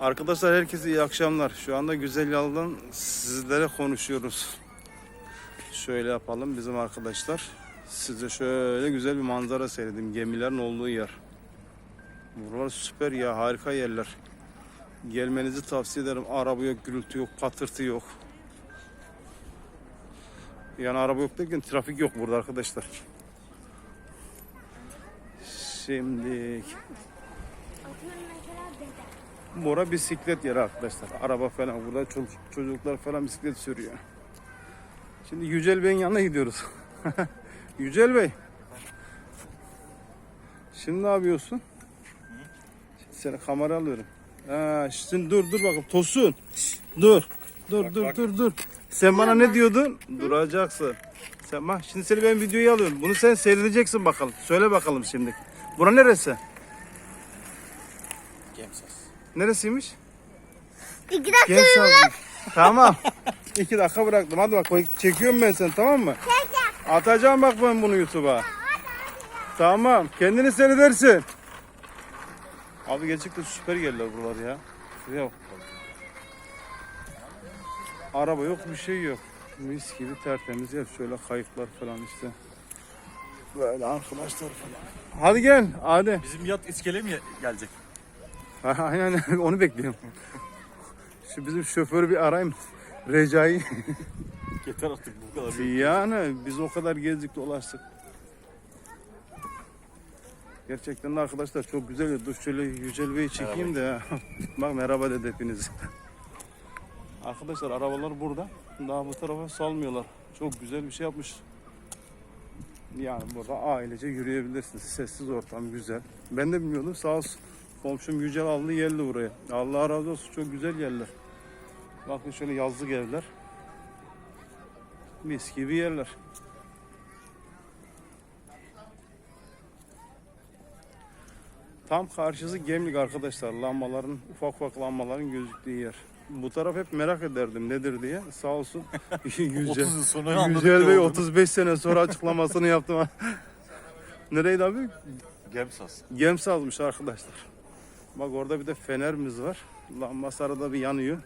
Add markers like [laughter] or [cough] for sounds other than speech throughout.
Arkadaşlar herkese iyi akşamlar. Şu anda Güzel Yal'dan sizlere konuşuyoruz. Şöyle yapalım bizim arkadaşlar. Size şöyle güzel bir manzara seyredeyim. Gemilerin olduğu yer. Buralar süper ya harika yerler. Gelmenizi tavsiye ederim. Araba yok, gürültü yok, patırtı yok. Yani araba yok derken trafik yok burada arkadaşlar. Şimdi Bora bisiklet yeri arkadaşlar. Araba falan burada çocuk, çocuklar falan bisiklet sürüyor. Şimdi Yücel Bey'in yanına gidiyoruz. [laughs] Yücel Bey. Şimdi ne yapıyorsun? Şimdi seni kamera alıyorum. Ha, şimdi dur dur bakalım. Tosun. Dur. Dur dur dur dur. Sen bana ne diyordun? Duracaksın. Sen bak şimdi seni ben videoyu alıyorum. Bunu sen seyredeceksin bakalım. Söyle bakalım şimdi. Bura neresi? Neresiymiş? İki dakika Gel savcım. Tamam. İki dakika bıraktım. Hadi bak çekiyorum ben seni tamam mı? Atacağım bak ben bunu YouTube'a. Tamam. Kendini seyredersin. Abi gerçekten süper yerler buralar ya. Şuraya bak. Araba yok bir şey yok. Mis gibi tertemiz yer. Şöyle kayıklar falan işte. Böyle arkadaşlar falan. Hadi gel. Hadi. Bizim yat iskele mi gelecek? Aynen [laughs] onu bekliyorum. Şu bizim şoförü bir arayayım. Recai. Yeter artık bu kadar. yani biz o kadar gezdik dolaştık. Gerçekten de arkadaşlar çok güzel. Dur şöyle Yücel Bey'i çekeyim de ya. [laughs] Bak merhaba dedi hepiniz. Arkadaşlar arabalar burada. Daha bu tarafa salmıyorlar. Çok güzel bir şey yapmış. Yani burada ailece yürüyebilirsiniz. Sessiz ortam güzel. Ben de bilmiyordum. Sağ olsun. Komşum Yücel aldı geldi buraya. Allah razı olsun. Çok güzel yerler. Bakın şöyle yazlık evler. Mis gibi yerler. Tam karşısı Gemlik arkadaşlar. Lambaların, ufak ufak lambaların gözüktüğü yer. Bu taraf hep merak ederdim nedir diye. Sağ olsun. [laughs] [laughs] Yücel, 30 yıl sonra anladık Yücel Bey olduğunu. 35 sene sonra açıklamasını yaptım. [laughs] Nereydi abi? Gemsaz. Gems almış arkadaşlar. Bak orada bir de fenerimiz var. Lambası arada bir yanıyor.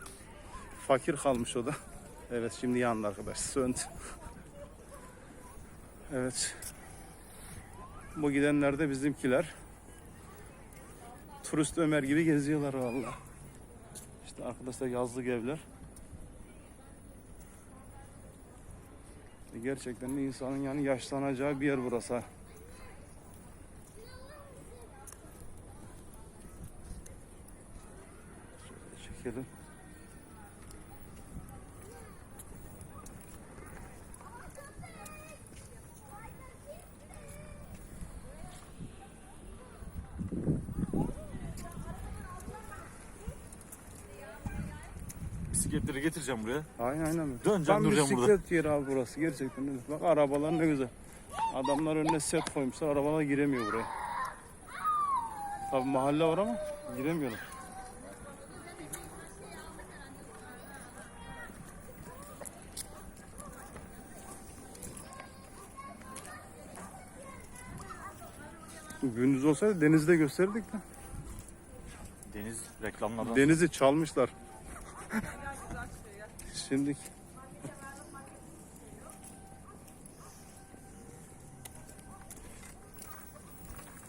Fakir kalmış o da. Evet şimdi yandı arkadaş. Söndü. Evet. Bu gidenler de bizimkiler. Turist Ömer gibi geziyorlar valla. İşte arkadaşlar yazlık evler. E, Gerçekten de insanın yani yaşlanacağı bir yer burası. Çekelim. Bisikletleri getireceğim buraya. Aynen aynen. Döneceğim, Tam duracağım bisiklet yeri abi burası gerçekten. Bak arabalar ne güzel. Adamlar önüne set koymuşlar. Arabalar giremiyor buraya. Tabi mahalle var ama giremiyorlar. Gündüz olsaydı denizde gösterdik de. Deniz reklamlardan. Denizi çalmışlar. Şimdi.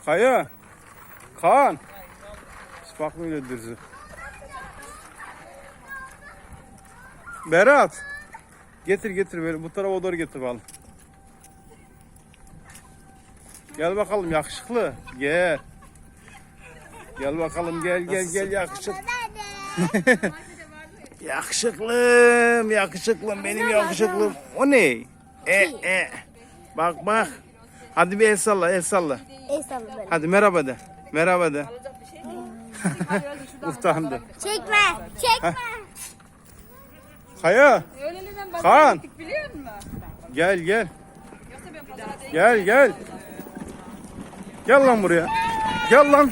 Kaya. Kaan. Bak böyle dirzi Berat. Getir getir. Böyle bu tarafa doğru getir bakalım Gel bakalım yakışıklı Gel Gel bakalım gel gel gel yakışıklı [laughs] Yakışıklım, yakışıklım, benim yakışıklım. O ne? E, e. Bak bak. Hadi bir el salla, el salla. El salla böyle. Hadi merhaba de. Merhaba de. [laughs] Utandı. Çekme. Çekme. Kaya, Kaan. gel gel. Gel gel. Gel lan buraya. Gel lan.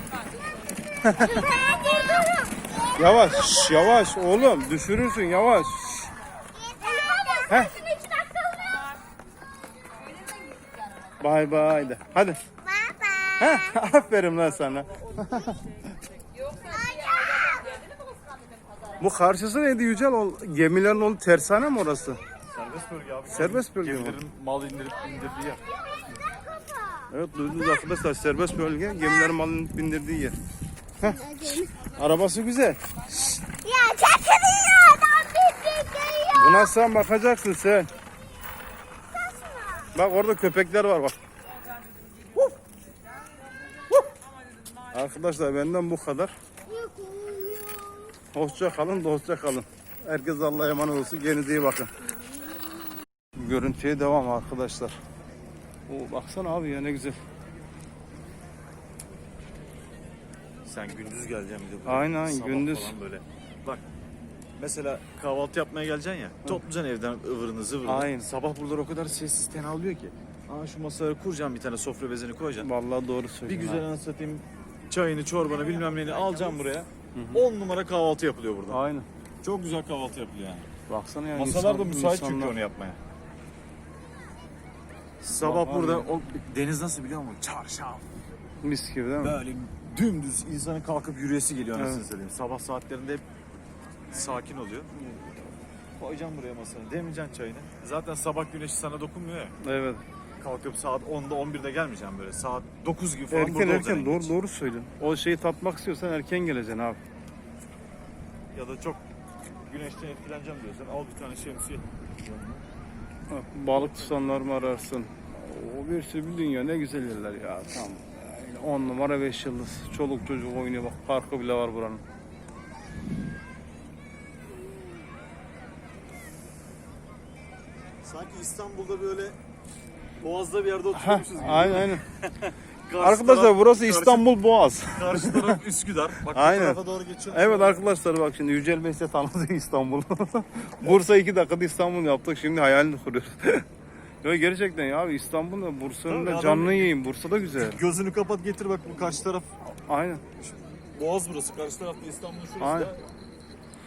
[laughs] Yavaş, şş, yavaş oğlum. Düşürürsün yavaş. Heh. Bay bay de. Hadi. Heh, [laughs] aferin lan sana. Bu karşısı neydi Yücel? O gemilerin olduğu tersane mi orası? Serbest bölge abi. Serbest bölge mi? Gemilerin mal indirip indirdiği yer. Evet duydunuz arkadaşlar serbest bölge gemilerin malını bindirdiği yer. Heh. Arabası güzel. Ya çekiliyor adam bizi geliyor. Buna sen bakacaksın sen. Bak orada köpekler var bak. Huf. Huf. Arkadaşlar benden bu kadar. Hoşça kalın, dostça kalın. Herkes Allah'a emanet olsun. Kendinize iyi bakın. Görüntüye devam arkadaşlar. Oo, baksana abi ya ne güzel. Sen gündüz geleceksin bir de. buraya. Aynen, Sabah gündüz. Falan böyle. Bak mesela kahvaltı yapmaya geleceksin ya. Toplayacaksın evden ıvırını zıvırını. Aynen. Sabah buralar o kadar sessiz tenalıyor ki. Aa şu masaya kuracaksın bir tane sofra bezini koyacaksın. Vallahi doğru Bir söylüyorsun. güzel anasını satayım çayını, çorbanı bilmem neyini alacaksın buraya. 10 numara kahvaltı yapılıyor burada. ha. Aynen. Çok güzel kahvaltı yapılıyor yani. Baksana ya. Masalar da müsait çünkü onu yapmaya. Sabah Vallahi burada o deniz nasıl biliyor musun? Çarşaf. Mis gibi değil mi? Böyle dümdüz insanın kalkıp yürüyesi geliyor anasını Evet. satayım. Sabah saatlerinde hep sakin oluyor. Koyacaksın buraya masanı, demeyeceksin çayını. Zaten sabah güneşi sana dokunmuyor ya. Evet. Kalkıp saat 10'da 11'de gelmeyeceksin böyle. Saat 9 gibi falan Erken burada erken olacaksın. doğru doğru söylüyorsun. O şeyi tatmak istiyorsan erken geleceksin abi. Ya da çok güneşten etkileneceğim diyorsan al bir tane şemsiye. Bak, Balık tutanlar mı ararsın? O bir sürü bir dünya ne güzel yerler ya. Tamam. 10 numara 5 yıldız. Çoluk çocuk oynuyor bak parkı bile var buranın. Sanki İstanbul'da böyle Boğaz'da bir yerde oturuyormuşuz gibi. aynen aynen. [laughs] Karşı Arkadaşlar taraf- burası karşı- İstanbul Boğaz. Karşı taraf Üsküdar. Bak Aynen. tarafa doğru geçiyorsun. Evet arkadaşlar bak şimdi Yücel Bey size tanıdı İstanbul. [laughs] Bursa 2 dakikada İstanbul yaptık şimdi hayalini kuruyoruz. [laughs] Yo gerçekten ya abi İstanbul'da Bursa'nın da canlı yiyeyim. Bursa da güzel. Gözünü kapat getir bak bu karşı taraf Aynen. Boğaz burası. Karşı tarafta İstanbul'un şurası Aynen. da.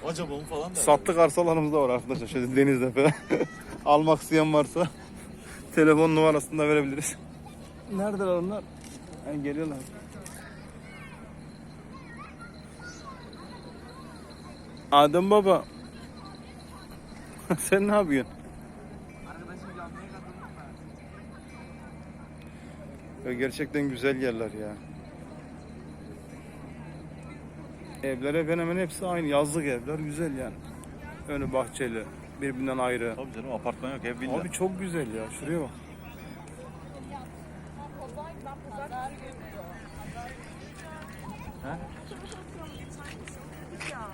Acaba'nın falan da. Sattık arsalarımız da var arkadaşlar. Şöyle denizde falan. [laughs] Almak isteyen varsa telefon numarasını da verebiliriz. Neredeler onlar? Yani geliyorlar. Adem baba. [laughs] Sen ne yapıyorsun? Ya gerçekten güzel yerler ya. Evler hemen hemen hepsi aynı. Yazlık evler güzel yani. Önü bahçeli, birbirinden ayrı. Tabii canım apartman yok ev villa. Abi çok güzel ya. Şuraya bak.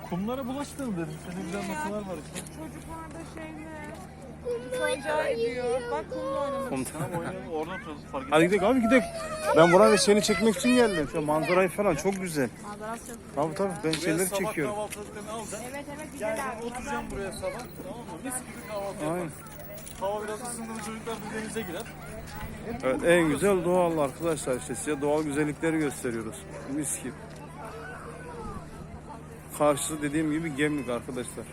Kumlara bulaştın dedim. Senin güzel masalar var işte. Çocuklar da şey ne? Oyuncağı ediyor. Bak kumla oynamak. Kum- Tamam oynayalım oradan oturalım fark Hadi gidelim abi gidelim. Ben buraya seni çekmek için geldim. Şu manzarayı falan çok güzel. Tabii tabii ben şeyleri çekiyorum. kahvaltılıklarını alacaksın. Evet evet güzel Geleceksin abi. oturacağım buraya sabah. Tamam mı? Mis gibi kahvaltı Aynen. yaparsın. Hava biraz ısındı mı çocuklar da denize girer. Evet en güzel doğal arkadaşlar işte size doğal güzellikleri gösteriyoruz. Mis gibi. Karşısı dediğim gibi Gemlik arkadaşlar.